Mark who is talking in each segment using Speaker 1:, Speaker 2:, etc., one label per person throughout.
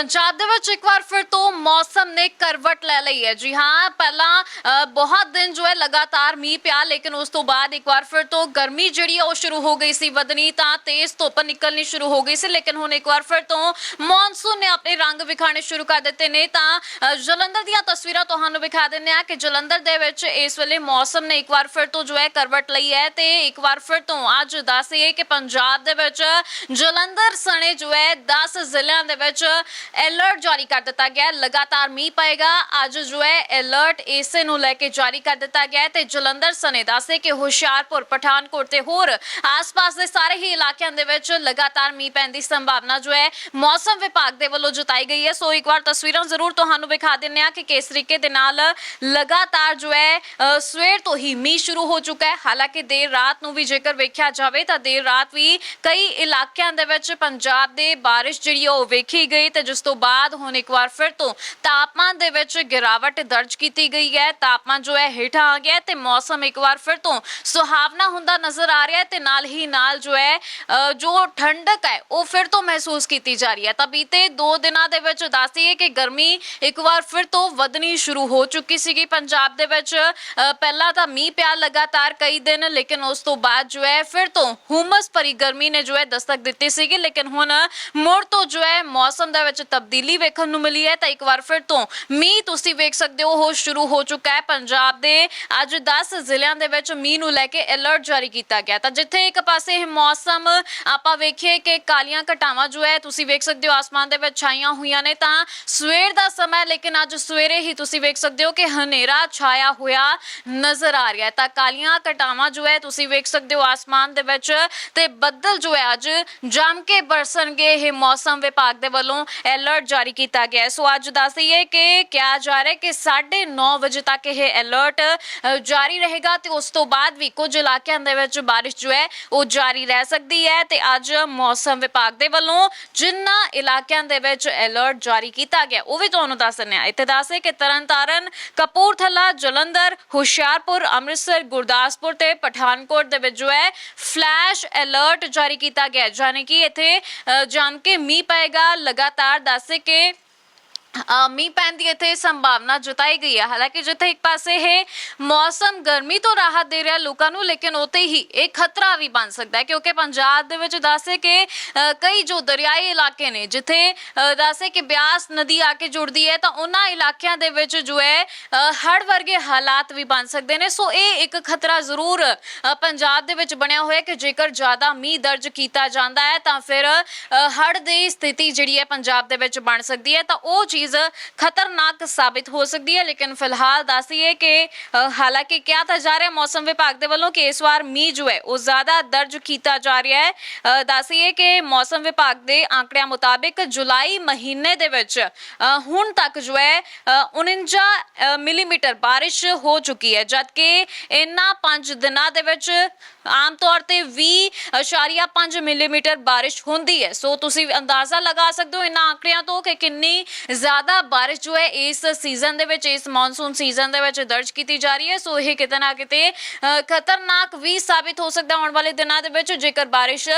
Speaker 1: ਪੰਜਾਬ ਦੇ ਵਿੱਚ ਇੱਕ ਵਾਰ ਫਿਰ ਤੋਂ ਮੌਸਮ ਨੇ ਕਰਵਟ ਲੈ ਲਈ ਹੈ। ਜੀ ਹਾਂ, ਪਹਿਲਾਂ ਬਹੁਤ ਦਿਨ ਜੋ ਹੈ ਲਗਾਤਾਰ ਮੀਂਹ ਪਿਆ, ਲੇਕਿਨ ਉਸ ਤੋਂ ਬਾਅਦ ਇੱਕ ਵਾਰ ਫਿਰ ਤੋਂ ਗਰਮੀ ਜਿਹੜੀ ਹੈ ਉਹ ਸ਼ੁਰੂ ਹੋ ਗਈ ਸੀ। ਵਧਣੀ ਤਾਂ ਤੇਜ਼ ਧੁੱਪ ਨਿਕਲਣੀ ਸ਼ੁਰੂ ਹੋ ਗਈ ਸੀ, ਲੇਕਿਨ ਹੁਣ ਇੱਕ ਵਾਰ ਫਿਰ ਤੋਂ ਮੌਨਸੂਨ ਨੇ ਆਪਣੇ ਰੰਗ ਵਿਖਾਣੇ ਸ਼ੁਰੂ ਕਰ ਦਿੱਤੇ ਨੇ। ਤਾਂ ਜਲੰਧਰ ਦੀਆਂ ਤਸਵੀਰਾਂ ਤੁਹਾਨੂੰ ਵਿਖਾ ਦਿੰਦੇ ਆ ਕਿ ਜਲੰਧਰ ਦੇ ਵਿੱਚ ਇਸ ਵੇਲੇ ਮੌਸਮ ਨੇ ਇੱਕ ਵਾਰ ਫਿਰ ਤੋਂ ਜੋ ਹੈ ਕਰਵਟ ਲਈ ਹੈ ਤੇ ਇੱਕ ਵਾਰ ਫਿਰ ਤੋਂ ਅੱਜ ਦੱਸੀਏ ਕਿ ਪੰਜਾਬ ਦੇ ਵਿੱਚ ਜਲੰਧਰ ਸਣੇ ਜੋ ਹੈ 10 ਜ਼ਿਲ੍ਹਿਆਂ ਦੇ ਵਿੱਚ ਅਲਰਟ ਜਾਰੀ ਕਰ ਦਿੱਤਾ ਗਿਆ ਹੈ। ਲਗਾਤਾਰ ਮੀਂਹ ਪਏਗਾ। ਅੱਜ ਜੋ ਹੈ, ਅਲਰਟ ਇਸੇ ਨੂੰ ਲੈ ਕੇ ਜਾਰੀ ਕਰ ਦਿੱਤਾ ਗਿਆ ਹੈ ਤੇ ਜਲੰਧਰ ਸਣੇ ਦੱਸੇ ਕਿ ਹੁਸ਼ਿਆਰਪੁਰ, ਪਠਾਨਕੋਟ ਤੇ ਹੋਰ ਆਸ-ਪਾਸ ਦੇ ਸਾਰੇ ਹੀ ਇਲਾਕਿਆਂ ਦੇ ਵਿੱਚ ਲਗਾਤਾਰ ਮੀਂਹ ਪੈਣ ਦੀ ਸੰਭਾਵਨਾ ਜੋ ਹੈ, ਮੌਸਮ ਵਿਭਾਗ ਦੇ ਵੱਲੋਂ ਜਤਾਈ ਗਈ ਹੈ। ਸੋ ਇੱਕ ਵਾਰ ਤਸਵੀਰਾਂ ਜ਼ਰੂਰ ਤੁਹਾਨੂੰ ਵਿਖਾ ਦਿੰਨੇ ਆ ਕਿ ਕਿਸ ਤਰੀਕੇ ਦੇ ਨਾਲ ਲਗਾਤਾਰ ਜੋ ਹੈ ਸਵੇਰ ਤੋਂ ਹੀ ਮੀਂਹ ਸ਼ੁਰੂ ਹੋ ਚੁੱਕਾ ਹੈ। ਹਾਲਾਂਕਿ ਦੇਰ ਰਾਤ ਨੂੰ ਵੀ ਜੇਕਰ ਵੇਖਿਆ ਜਾਵੇ ਤਾਂ ਦੇਰ ਰਾਤ ਵੀ ਕਈ ਇਲਾਕਿਆਂ ਦੇ ਵਿੱਚ ਪੰਜਾਬ ਦੇ ਬਾਰਿਸ਼ ਜਿਹੜੀ ਹੈ ਉਹ ਵੇਖੀ ਗਈ ਤੇ ਜਿਸ ਤੋਂ ਬਾਅਦ ਹੁਣ ਇੱਕ ਵਾਰ ਫਿਰ ਤੋਂ ਤਾਪਮਾਨ ਦੇ ਵਿੱਚ ਗਿਰਾਵਟ ਦਰਜ ਕੀਤੀ ਗਈ ਹੈ। ਤਾਪਮਾਨ ਜੋ ਹੈ ਹੇਠਾਂ ਆ ਗਿਆ ਤੇ ਮੌਸਮ ਇੱਕ ਵਾਰ ਫਿਰ ਤੋਂ ਸੁਹਾਵਣਾ ਹੁੰਦਾ ਨਜ਼ਰ ਆ ਰਿਹਾ ਹੈ ਤੇ ਨਾਲ ਹੀ ਨਾਲ ਜੋ ਹੈ ਜੋ ਠੰਡਕ ਹੈ ਉਹ ਫਿਰ ਤੋਂ ਮਹਿਸੂਸ ਕੀਤੀ ਜਾ ਰਹੀ ਹੈ। ਤਾਂ ਬੀਤੇ 2 ਦਿਨਾਂ ਦੇ ਵਿੱਚ ਦੱਸ ਦੱਸੀਏ ਕਿ ਗਰਮੀ ਇੱਕ ਵਾਰ ਫਿਰ ਤੋਂ ਵਧਣੀ ਸ਼ੁਰੂ ਹੋ ਚੁੱਕੀ ਸੀਗੀ। ਪੰਜਾਬ ਦੇ ਵਿੱਚ ਅ, ਪਹਿਲਾਂ ਤਾਂ ਮੀਂਹ ਪਿਆ ਲਗਾਤਾਰ ਕਈ ਦਿਨ ਲੇਕਿਨ ਉਸ ਤੋਂ ਬਾਅਦ ਜੋ ਹੈ ਫਿਰ ਤੋਂ ਹੁਮਸ ਭਰੀ ਗਰਮੀ ਨੇ ਜੋ ਹੈ ਦਸਤਕ ਦਿੱਤੀ ਸੀਗੀ। ਲੇਕਿਨ ਹੁਣ ਮੁੜ ਤੋਂ ਜੋ ਹੈ ਮੌਸਮ ਦੇ ਵਿੱਚ ਤਬਦੀਲੀ ਵੇਖਣ ਨੂੰ ਮਿਲੀ ਹੈ, ਤਾਂ ਇੱਕ ਵਾਰ ਫਿਰ ਤੋਂ ਮੀਂਹ ਤੁਸੀਂ ਵੇਖ ਸਕਦੇ ਹੋ ਉਹ ਸ਼ੁਰੂ ਹੋ ਚੁੱਕਾ ਹੈ। ਪੰਜਾਬ ਦੇ ਅੱਜ 10 ਜ਼ਿਲ੍ਹਿਆਂ ਦੇ ਵਿੱਚ ਮੀਂਹ ਨੂੰ ਲੈ ਕੇ ਅਲਰਟ ਜਾਰੀ ਕੀਤਾ ਗਿਆ ਤਾਂ ਜਿੱਥੇ ਇੱਕ ਪਾਸੇ ਇਹ ਮੌਸਮ, ਆਪਾਂ ਵੇਖੀਏ ਕਿ ਕਾਲੀਆਂ ਘਟਾਵਾਂ ਜੋ ਹੈ, ਤੁਸੀਂ ਵੇਖ ਸਕਦੇ ਹੋ, ਆਸਮਾਨ ਦੇ ਵਿੱਚ ਛਾਈਆਂ ਹੋਈਆਂ ਨੇ। ਤਾਂ ਸਵੇਰ ਦਾ ਸਮਾਂ ਲੇਕਿਨ ਅੱਜ ਸਵੇਰੇ ਹੀ ਤੁਸੀਂ ਵੇਖ ਸਕਦੇ ਹੋ ਕਿ ਹਨੇਰਾ ਛਾਇਆ ਹੋਇਆ ਨਜ਼ਰ ਆ ਰਿਹਾ ਹੈ। ਤਾਂ ਕਾਲੀਆਂ ਘਟਾਵਾਂ ਜੋ ਹੈ, ਤੁਸੀਂ ਵੇਖ ਸਕਦੇ ਹੋ, ਆਸਮਾਨ ਦੇ ਵਿੱਚ ਤੇ ਬੱਦਲ ਜੋ ਹੈ, ਅੱਜ ਜੰਮ ਕੇ ਬਰਸਣਗੇ ਇਹ ਮੌਸਮ ਵਿਭਾਗ ਦੇ ਵੱਲੋਂ। ਅਲਰਟ ਜਾਰੀ ਕੀਤਾ ਗਿਆ ਹੈ ਸੋ ਅੱਜ ਦੱਸ ਦਈਏ ਕਿ ਕਿਹਾ ਜਾ ਰਿਹਾ ਹੈ ਕਿ 9:30 ਵਜੇ ਤੱਕ ਇਹ ਅਲਰਟ ਜਾਰੀ ਰਹੇਗਾ ਤੇ ਉਸ ਤੋਂ ਬਾਅਦ ਵੀ ਕੁਝ ਇਲਾਕਿਆਂ ਦੇ ਵਿੱਚ ਬਾਰਿਸ਼ ਜੋ ਹੈ ਉਹ ਜਾਰੀ ਰਹਿ ਸਕਦੀ ਹੈ ਤੇ ਅੱਜ ਮੌਸਮ ਵਿਭਾਗ ਦੇ ਵੱਲੋਂ ਜਿੰਨਾ ਇਲਾਕਿਆਂ ਦੇ ਵਿੱਚ ਅਲਰਟ ਜਾਰੀ ਕੀਤਾ ਗਿਆ, ਉਹ ਵੀ ਤੁਹਾਨੂੰ ਦੱਸ ਦਿੰਦੇ ਹਾਂ ਇੱਥੇ ਦੱਸੇ ਕਿ ਤਰਨਤਾਰਨ, ਕਪੂਰਥਲਾ, ਜਲੰਧਰ, ਹੁਸ਼ਿਆਰਪੁਰ, ਅੰਮ੍ਰਿਤਸਰ, ਗੁਰਦਾਸਪੁਰ ਤੇ ਪਠਾਨਕੋਟ ਦੇ ਵਿੱਚ ਜੋ ਹੈ ਫਲੈਸ਼ ਅਲਰਟ ਜਾਰੀ ਕੀਤਾ ਗਿਆ ਹੈ। ਕਿ ਇੱਥੇ ਜਾਣ ਕੇ ਮੀਂਹ ਪਏਗਾ, ਲਗਾਤਾਰ ਦੱਸ ਕੇ ਅ, ਮੀਂਹ ਪੈਣ ਦੀ ਇੱਥੇ ਸੰਭਾਵਨਾ ਜਤਾਈ ਗਈ ਹੈ। ਹਾਲਾਂਕਿ ਜਿੱਥੇ ਇੱਕ ਪਾਸੇ ਇਹ ਮੌਸਮ ਗਰਮੀ ਤੋਂ ਰਾਹਤ ਦੇ ਰਿਹਾ ਲੋਕਾਂ ਨੂੰ ਲੇਕਿਨ ਉਤੇ ਹੀ ਇਹ ਖਤਰਾ ਵੀ ਬਣ ਸਕਦਾ ਹੈ ਕਿਉਂਕਿ ਪੰਜਾਬ ਦੇ ਵਿੱਚ ਦੱਸੇ ਕਿ ਅ, ਕਈ ਜੋ ਦਰਿਆਈ ਇਲਾਕੇ ਨੇ ਜਿੱਥੇ ਦੱਸੇ ਕਿ ਬਿਆਸ ਨਦੀ ਆ ਕੇ ਜੁੜਦੀ ਹੈ ਤਾਂ ਉਹਨਾਂ ਇਲਾਕਿਆਂ ਦੇ ਵਿੱਚ ਜੋ ਹੈ ਹੜ੍ਹ ਵਰਗੇ ਹਾਲਾਤ ਵੀ ਬਣ ਸਕਦੇ ਨੇ। ਸੋ ਇਹ ਇੱਕ ਖਤਰਾ ਜ਼ਰੂਰ ਅ, ਪੰਜਾਬ ਦੇ ਵਿੱਚ ਬਣਿਆ ਹੋਇਆ ਹੈ ਕਿ ਜੇਕਰ ਜ਼ਿਆਦਾ ਮੀਂਹ ਦਰਜ ਕੀਤਾ ਜਾਂਦਾ ਹੈ ਤਾਂ ਫਿਰ ਹੜ੍ਹ ਦੀ ਸਥਿਤੀ ਜਿਹੜੀ ਹੈ ਪੰਜਾਬ ਦੇ ਵਿੱਚ ਬਣ ਸਕਦੀ ਹੈ। ਤਾਂ ਉਹ ਚੀਜ਼ ਖਤਰਨਾਕ ਸਾਬਿਤ ਹੋ ਸਕਦੀ ਹੈ, ਲੇਕਿਨ ਫਿਲਹਾਲ ਦੱਸੀਏ ਕਿ ਹਾਲਾਂਕਿ ਕਿਹਾ ਤਾਂ ਜਾ ਰਿਹਾ ਮੌਸਮ ਵਿਭਾਗ ਦੇ ਵੱਲੋਂ ਕਿ ਇਸ ਵਾਰ ਮੀਂਹ ਜੋ ਹੈ, ਉਹ ਜ਼ਿਆਦਾ ਦਰਜ ਕੀਤਾ ਜਾ ਰਿਹਾ ਹੈ। ਦੱਸੀਏ ਕਿ ਮੌਸਮ ਵਿਭਾਗ ਦੇ ਆંકੜਿਆਂ ਮੁਤਾਬਿਕ ਜੁਲਾਈ ਮਹੀਨੇ ਦੇ ਵਿੱਚ ਹੁਣ ਤੱਕ ਜੋ ਹੈ 49 ਮਿਲੀਮੀਟਰ ਬਾਰਿਸ਼ ਹੋ ਚੁੱਕੀ ਹੈ, ਜਦਕਿ ਇਹਨਾਂ 5 ਦਿਨਾਂ ਦੇ ਵਿੱਚ ਆਮ ਤੌਰ ਤੇ 20.5 ਮਿਲੀਮੀਟਰ ਬਾਰਿਸ਼ ਹੁੰਦੀ ਹੈ। ਸੋ ਤੁਸੀਂ ਅੰਦਾਜ਼ਾ ਲਗਾ ਸਕਦੇ ਹੋ ਇਹਨਾਂ ਆંકੜਿਆਂ ਤੋਂ ਕਿ ਕਿੰਨੀ ਜ਼ਿਆਦਾ ਬਾਰਿਸ਼ ਜੋ ਹੈ ਇਸ ਸੀਜ਼ਨ ਦੇ ਵਿੱਚ, ਇਸ ਮੌਨਸੂਨ ਸੀਜ਼ਨ ਦੇ ਵਿੱਚ ਦਰਜ ਕੀਤੀ ਜਾ ਰਹੀ ਹੈ। ਸੋ ਇਹ ਕਿਤੇ ਨਾ ਕਿਤੇ ਖਤਰਨਾਕ ਵੀ ਸਾਬਿਤ ਹੋ ਸਕਦਾ ਆਉਣ ਵਾਲੇ ਦਿਨਾਂ ਦੇ ਵਿੱਚ। ਜੇਕਰ ਬਾਰਿਸ਼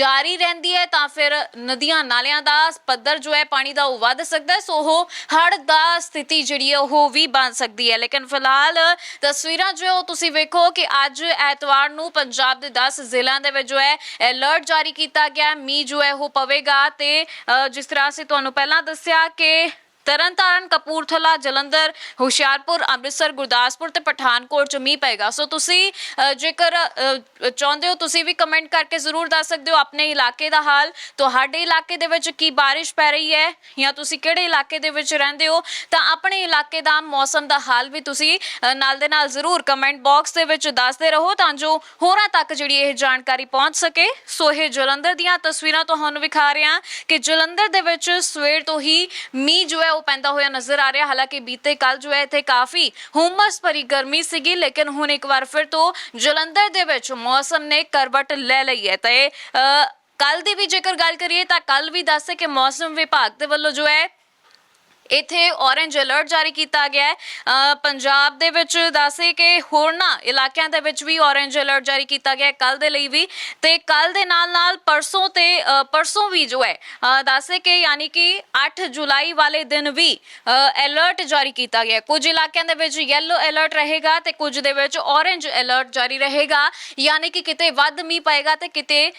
Speaker 1: ਜਾਰੀ ਰਹਿੰਦੀ ਹੈ, ਤਾਂ ਫਿਰ ਨਦੀਆਂ ਨਾਲਿਆਂ ਦਾ ਪੱਧਰ ਜੋ ਹੈ, ਪਾਣੀ ਦਾ ਉਹ ਵੱਧ ਸਕਦਾ ਹੈ। ਸੋ ਉਹ ਹੜ੍ਹ ਦਾ ਸਥਿਤੀ ਜਿਹੜੀ ਹੈ, ਉਹ ਵੀ ਬਣ ਸਕਦੀ ਹੈ। ਲੇਕਿਨ ਫਿਲਹਾਲ ਤਸਵੀਰਾਂ ਜੋ ਹੈ, ਉਹ ਤੁਸੀਂ ਵੇਖੋ ਕਿ ਅੱਜ ਐਤਵਾਰ ਨੂੰ ਪੰਜਾਬ ਦੇ 10 ਜ਼ਿਲ੍ਹਿਆਂ ਦੇ ਵਿੱਚ ਜੋ ਹੈ ਅਲਰਟ ਜਾਰੀ ਕੀਤਾ ਗਿਆ ਹੈ। ਮੀਂਹ ਜੋ ਹੈ, ਉਹ ਪਵੇਗਾ ਤੇ ਜਿਸ ਤਰ੍ਹਾਂ ਅਸੀਂ ਤੁਹਾਨੂੰ ਪਹਿਲਾਂ ਦੱਸਿਆ ਕਿ ਤਰਨਤਾਰਨ, ਕਪੂਰਥਲਾ, ਜਲੰਧਰ, ਹੁਸ਼ਿਆਰਪੁਰ, ਅੰਮ੍ਰਿਤਸਰ, ਗੁਰਦਾਸਪੁਰ ਤੇ ਪਠਾਨਕੋਟ ਚ ਮੀਂਹ ਪਏਗਾ ਸੋ ਤੁਸੀਂ ਜੇਕਰ ਚਾਹੁੰਦੇ ਹੋ ਤੁਸੀਂ ਵੀ ਕਮੈਂਟ ਕਰਕੇ ਜ਼ਰੂਰ ਦੱਸ ਸਕਦੇ ਹੋ ਆਪਣੇ ਇਲਾਕੇ ਦਾ ਹਾਲ। ਤੁਹਾਡੇ ਇਲਾਕੇ ਦੇ ਵਿੱਚ ਕੀ ਬਾਰਿਸ਼ ਪੈ ਰਹੀ ਹੈ ਜਾਂ ਤੁਸੀਂ ਕਿਹੜੇ ਇਲਾਕੇ ਦੇ ਵਿੱਚ ਰਹਿੰਦੇ ਹੋ, ਤਾਂ ਆਪਣੇ ਇਲਾਕੇ ਦਾ ਮੌਸਮ ਦਾ ਹਾਲ ਵੀ ਤੁਸੀਂ ਨਾਲ ਦੇ ਨਾਲ ਜ਼ਰੂਰ ਕਮੈਂਟ ਬਾਕਸ ਦੇ ਵਿੱਚ ਦੱਸਦੇ ਰਹੋ ਤਾਂ ਜੋ ਹੋਰਾਂ ਤੱਕ ਜਿਹੜੀ ਇਹ ਜਾਣਕਾਰੀ ਪਹੁੰਚ ਸਕੇ। ਸੋ ਇਹ ਜਲੰਧਰ ਦੀਆਂ ਤਸਵੀਰਾਂ ਤੁਹਾਨੂੰ ਵਿਖਾ ਰਿਹਾ ਕਿ ਜਲੰਧਰ ਦੇ ਵਿੱਚ ਸਵੇਰ ਤੋਂ ਹੀ ਮੀਂਹ ਜੋ ਹੈ ਉਹ ਪੈਂਦਾ ਹੋਇਆ ਨਜ਼ਰ ਆ ਰਿਹਾ। ਹਾਲਾਂਕਿ ਬੀਤੇ ਕੱਲ ਜੋ ਹੈ, ਇੱਥੇ ਕਾਫੀ ਹੁਮਸ ਭਰੀ ਗਰਮੀ ਸੀਗੀ, ਲੇਕਿਨ ਹੁਣ ਇੱਕ ਵਾਰ ਫਿਰ ਤੋਂ ਜਲੰਧਰ ਦੇ ਵਿੱਚ ਮੌਸਮ ਨੇ ਕਰਵਟ ਲੈ ਲਈ ਹੈ। ਤੇ ਕੱਲ ਦੀ ਵੀ ਜੇਕਰ ਗੱਲ ਕਰੀਏ ਤਾਂ ਕੱਲ ਵੀ ਦੱਸੇ ਕਿ ਮੌਸਮ ਵਿਭਾਗ ਦੇ ਵੱਲੋਂ ਜੋ ਹੈ ਇੱਥੇ ਔਰੇਂਜ ਅਲਰਟ ਜਾਰੀ ਕੀਤਾ ਗਿਆ ਹੈ। ਪੰਜਾਬ ਦੇ ਵਿੱਚ ਦੱਸੇ ਕਿ ਹੋਰਨਾਂ ਇਲਾਕਿਆਂ ਦੇ ਵਿੱਚ ਵੀ ਔਰੇਂਜ ਅਲਰਟ ਜਾਰੀ ਕੀਤਾ ਗਿਆ ਕੱਲ ਦੇ ਲਈ ਵੀ। ਤੇ ਕੱਲ ਦੇ ਨਾਲ ਨਾਲ ਪਰਸੋਂ ਤੇ ਪਰਸੋਂ ਵੀ ਜੋ ਹੈ ਦੱਸੇ ਕਿ ਯਾਨੀ ਕਿ 8 ਜੁਲਾਈ ਵਾਲੇ ਦਿਨ ਵੀ ਅਲਰਟ ਜਾਰੀ ਕੀਤਾ ਗਿਆ ਕੁਝ ਇਲਾਕਿਆਂ ਦੇ ਵਿੱਚ ਯੈਲੋ ਅਲਰਟ ਰਹੇਗਾ ਤੇ ਕੁਝ ਦੇ ਵਿੱਚ ਔਰੇਂਜ ਅਲਰਟ ਜਾਰੀ ਰਹੇਗਾ। ਯਾਨੀ ਕਿ ਕਿਤੇ ਵੱਧ ਮੀਂਹ ਪਏਗਾ ਤੇ ਕਿਤੇ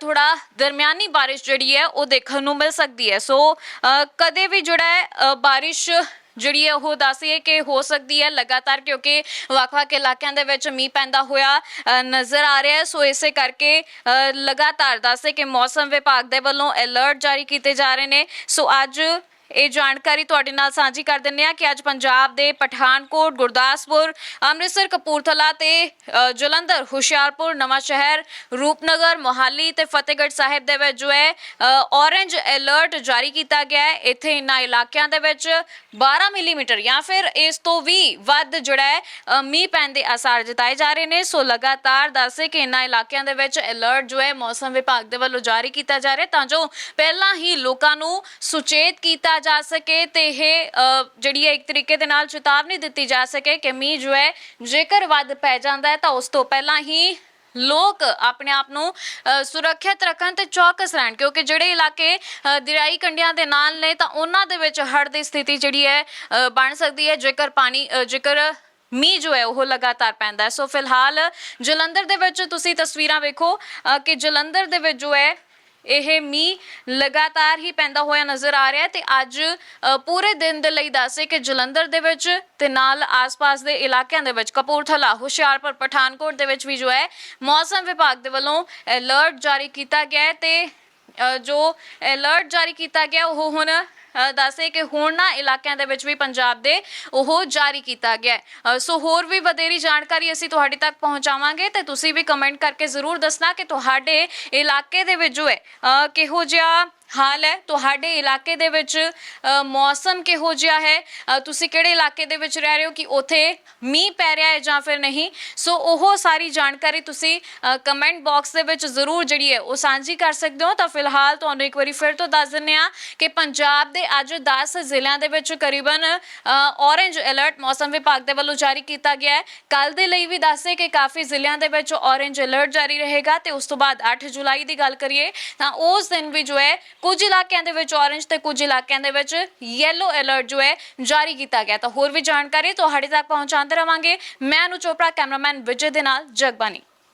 Speaker 1: ਥੋੜਾ ਦਰਮਿਆਨੀ ਬਾਰਿਸ਼ ਜਿਹੜੀ ਹੈ ਉਹ ਦੇਖਣ ਨੂੰ ਮਿਲ ਸਕਦੀ ਹੈ। ਸੋ ਕਦੇ ਵੀ ਜਿਹੜਾ ਹੈ ਬਾਰਿਸ਼ ਜਿਹੜੀ ਹੈ, ਉਹ ਦੱਸੀਏ ਕਿ ਹੋ ਸਕਦੀ ਹੈ ਲਗਾਤਾਰ, ਕਿਉਂਕਿ ਵੱਖ-ਵੱਖ ਇਲਾਕਿਆਂ ਦੇ ਵਿੱਚ ਮੀਂਹ ਪੈਂਦਾ ਹੋਇਆ ਨਜ਼ਰ ਆ ਰਿਹਾ ਹੈ। ਸੋ ਇਸੇ ਕਰਕੇ ਲਗਾਤਾਰ ਦੱਸੇ ਕਿ ਮੌਸਮ ਵਿਭਾਗ ਦੇ ਵੱਲੋਂ ਅਲਰਟ ਜਾਰੀ ਕੀਤੇ ਜਾ ਰਹੇ ਨੇ। ਸੋ ਅੱਜ ਇਹ ਜਾਣਕਾਰੀ ਤੁਹਾਡੇ ਨਾਲ ਸਾਂਝੀ ਕਰ ਦਿੰਦੇ ਆ ਕਿ ਅੱਜ ਪੰਜਾਬ ਦੇ ਪਠਾਨਕੋਟ, ਗੁਰਦਾਸਪੁਰ, ਅੰਮ੍ਰਿਤਸਰ, ਕਪੂਰਥਲਾ ਤੇ ਜਲੰਧਰ, ਹੁਸ਼ਿਆਰਪੁਰ, ਨਵਾਂ ਸ਼ਹਿਰ, ਰੂਪਨਗਰ, ਮੋਹਾਲੀ ਤੇ ਫਤਿਹਗੜ੍ਹ ਸਾਹਿਬ ਦੇ ਵਿੱਚ ਜੋ ਹੈ ਔਰੇਂਜ ਅਲਰਟ ਜਾਰੀ ਕੀਤਾ ਗਿਆ ਹੈ। ਇੱਥੇ ਇਨ੍ਹਾਂ ਇਲਾਕਿਆਂ ਦੇ ਵਿੱਚ 12 ਮਿਲੀਮੀਟਰ ਜਾਂ ਫਿਰ ਇਸ ਤੋਂ ਵੀ ਵੱਧ ਜਿਹੜਾ ਹੈ ਮੀਂਹ ਪੈਣ ਦੇ ਆਸਾਰ ਜਤਾਏ ਜਾ ਰਹੇ ਨੇ। ਸੋ ਲਗਾਤਾਰ ਦੱਸੇ ਕਿ ਇਨ੍ਹਾਂ ਇਲਾਕਿਆਂ ਦੇ ਵਿੱਚ ਅਲਰਟ ਜੋ ਹੈ, ਮੌਸਮ ਵਿਭਾਗ ਦੇ ਵੱਲੋਂ ਜਾਰੀ ਕੀਤਾ ਜਾ ਰਿਹਾ ਤਾਂ ਜੋ ਪਹਿਲਾਂ ਹੀ ਲੋਕਾਂ ਨੂੰ ਸੁਚੇਤ ਕੀਤਾ ਜਾ ਸਕੇ ਤੇ ਇਹ ਜਿਹੜੀ ਹੈ ਇੱਕ ਤਰੀਕੇ ਦੇ ਨਾਲ ਚੇਤਾਵਨੀ ਦਿੱਤੀ ਜਾ ਸਕੇ ਕਿ ਮੀਂਹ ਜੋ ਹੈ ਜੇਕਰ ਵੱਧ ਪੈ ਜਾਂਦਾ ਹੈ ਤਾਂ ਉਸ ਤੋਂ ਪਹਿਲਾਂ ਹੀ ਲੋਕ ਆਪਣੇ ਆਪ ਨੂੰ ਅ, ਸੁਰੱਖਿਅਤ ਰੱਖਣ ਤੇ ਚੌਕਸ ਰਹਿਣ। ਕਿਉਂਕਿ ਜਿਹੜੇ ਇਲਾਕੇ ਅ, ਦਰਿਆਈ ਕੰਢਿਆਂ ਦੇ ਨਾਲ ਨੇ ਤਾਂ ਉਹਨਾਂ ਦੇ ਵਿੱਚ ਹੜ੍ਹ ਦੀ ਸਥਿਤੀ ਜਿਹੜੀ ਹੈ ਅ, ਬਣ ਸਕਦੀ ਹੈ। ਜੇਕਰ ਪਾਣੀ ਜੇਕਰ ਮੀਂਹ ਜੋ ਹੈ ਉਹ ਲਗਾਤਾਰ ਪੈਂਦਾ ਸੋ ਫਿਲਹਾਲ ਜਲੰਧਰ ਦੇ ਵਿੱਚ ਤੁਸੀਂ ਤਸਵੀਰਾਂ ਵੇਖੋ ਕਿ ਜਲੰਧਰ ਦੇ ਵਿੱਚ ਜੋ ਹੈ ਇਹ ਮੀਂਹ ਲਗਾਤਾਰ ਹੀ ਪੈਂਦਾ ਹੋਇਆ ਨਜ਼ਰ ਆ ਰਿਹਾ ਹੈ ਤੇ ਅੱਜ ਪੂਰੇ ਦਿਨ ਦੇ ਲਈ ਦੱਸੇ ਕਿ ਜਲੰਧਰ ਦੇ ਵਿੱਚ ਤੇ ਨਾਲ ਆਸ-ਪਾਸ ਦੇ ਇਲਾਕਿਆਂ ਦੇ ਵਿੱਚ ਕਪੂਰਥਲਾ, ਹੁਸ਼ਿਆਰਪੁਰ, ਪਠਾਨਕੋਟ ਦੇ ਵਿੱਚ ਵੀ ਜੋ ਹੈ, ਮੌਸਮ ਵਿਭਾਗ ਦੇ ਵੱਲੋਂ ਅਲਰਟ ਜਾਰੀ ਕੀਤਾ ਗਿਆ ਹੈ ਤੇ ਜੋ ਅਲਰਟ ਜਾਰੀ ਕੀਤਾ ਗਿਆ ਉਹ ਹੁਣ ਦੱਸੇ ਕਿ ਹੋਰਨਾਂ ਇਲਾਕਿਆਂ ਦੇ ਵਿੱਚ ਵੀ ਪੰਜਾਬ ਦੇ ਉਹ ਜਾਰੀ ਕੀਤਾ ਗਿਆ ਹੈ। ਸੋ ਹੋਰ ਵੀ ਵਧੇਰੀ ਜਾਣਕਾਰੀ ਅਸੀਂ ਤੁਹਾਡੇ ਤੱਕ ਪਹੁੰਚਾਵਾਂਗੇ ਤੇ ਤੁਸੀਂ ਵੀ ਕਮੈਂਟ ਕਰਕੇ ਜ਼ਰੂਰ ਦੱਸਣਾ ਕਿ ਤੁਹਾਡੇ ਇਲਾਕੇ ਦੇ ਵਿੱਚ ਜੋ ਹੈ ਕਿਹੋ ਜਿਹਾ ਹਾਲ ਹੈ? ਤੁਹਾਡੇ ਇਲਾਕੇ ਦੇ ਵਿੱਚ ਮੌਸਮ ਕਿਹੋ ਜਿਹਾ ਹੈ? ਤੁਸੀਂ ਕਿਹੜੇ ਇਲਾਕੇ ਦੇ ਵਿੱਚ ਰਹਿ ਰਹੇ ਹੋ ਕਿ ਉਥੇ ਮੀਂਹ ਪੈ ਰਿਹਾ ਹੈ ਜਾਂ ਫਿਰ ਨਹੀਂ? ਸੋ ਉਹ ਸਾਰੀ ਜਾਣਕਾਰੀ ਤੁਸੀਂ ਕਮੈਂਟ ਬਾਕਸ ਦੇ ਵਿੱਚ ਜ਼ਰੂਰ ਜਿਹੜੀ ਹੈ ਉਹ ਸਾਂਝੀ ਕਰ ਸਕਦੇ ਹੋ। ਤਾਂ ਫਿਲਹਾਲ ਤੁਹਾਨੂੰ ਇੱਕ ਵਾਰੀ ਫਿਰ ਤੋਂ ਦੱਸ ਦਿੰਨੇ ਆ ਕਿ ਪੰਜਾਬ ਦੇ ਅੱਜ 10 ਜ਼ਿਲ੍ਹਿਆਂ ਦੇ ਵਿੱਚ ਕਰੀਬਨ ਔਰੇਂਜ ਅਲਰਟ ਮੌਸਮ ਵਿਭਾਗ ਦੇ ਵੱਲੋਂ ਜਾਰੀ ਕੀਤਾ ਗਿਆ ਹੈ। ਕੱਲ ਦੇ ਲਈ ਵੀ ਦੱਸੇ ਕਿ ਕਾਫੀ ਜ਼ਿਲ੍ਹਿਆਂ ਦੇ ਵਿੱਚ ਔਰੇਂਜ ਅਲਰਟ ਜਾਰੀ ਰਹੇਗਾ ਤੇ ਉਸ ਤੋਂ ਬਾਅਦ 8 ਜੁਲਾਈ ਦੀ ਗੱਲ ਕਰੀਏ ਤਾਂ ਉਸ ਦਿਨ ਵੀ ਜੋ ਹੈ ਕੁਝ ਇਲਾਕਿਆਂ ਦੇ ਵਿੱਚ ਔਰੇਂਜ ਤੇ ਕੁਝ ਇਲਾਕਿਆਂ ਦੇ ਵਿੱਚ ਯੈਲੋ ਅਲਰਟ ਜੋ ਹੈ ਜਾਰੀ ਕੀਤਾ ਗਿਆ ਤਾਂ ਹੋਰ ਵੀ ਜਾਣਕਾਰੀ ਤੁਹਾਡੇ ਤੱਕ ਪਹੁੰਚਾਉਂਦੇ ਰਵਾਂਗੇ। ਮੈਂ ਅਨੂ ਚੋਪੜਾ, ਕੈਮਰਾਮੈਨ ਵਿਜੇ ਦੇ ਨਾਲ ਜਗਬਾਨੀ